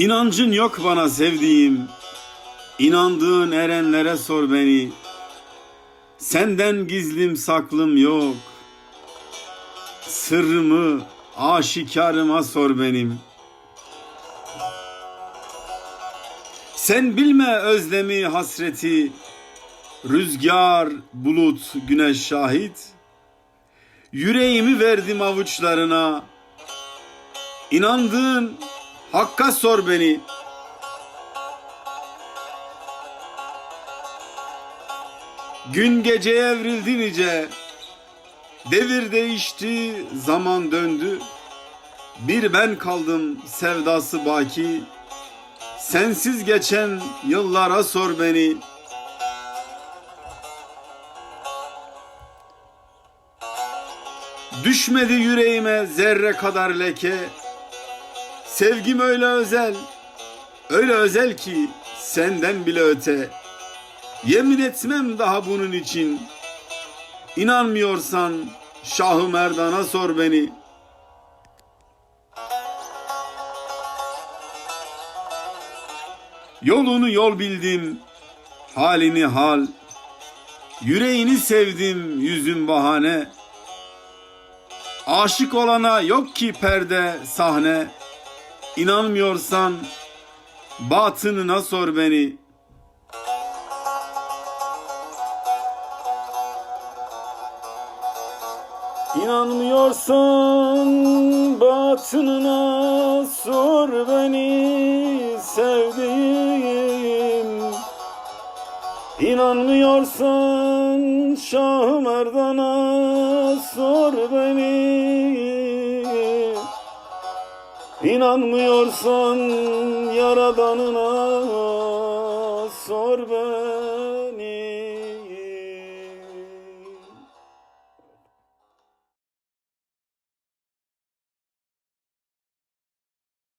İnancın yok bana sevdiğim, inandığın erenlere sor beni. Senden gizlim saklım yok. Sırrımı aşikarıma sor benim. Sen bilme özlemi hasreti, rüzgar, bulut, güneş şahit. Yüreğimi verdim avuçlarına. İnandığın Hakka sor beni. Gün gece evrildi nice. Devir değişti, zaman döndü. Bir ben kaldım sevdası baki. Sensiz geçen yıllara sor beni. Düşmedi yüreğime zerre kadar leke. Sevgim öyle özel, öyle özel ki senden bile öte. Yemin etmem daha bunun için. İnanmıyorsan Şahı Merdan'a sor beni. Yolunu yol bildim, halini hal. Yüreğini sevdim, yüzün bahane. Aşık olana yok ki perde, sahne. İnanmıyorsan batınına sor beni. İnanmıyorsan batınına sor beni sevdiğim. İnanmıyorsan Şah Merdan'a sor beni. İnanmıyorsan Yaradanına sor beni.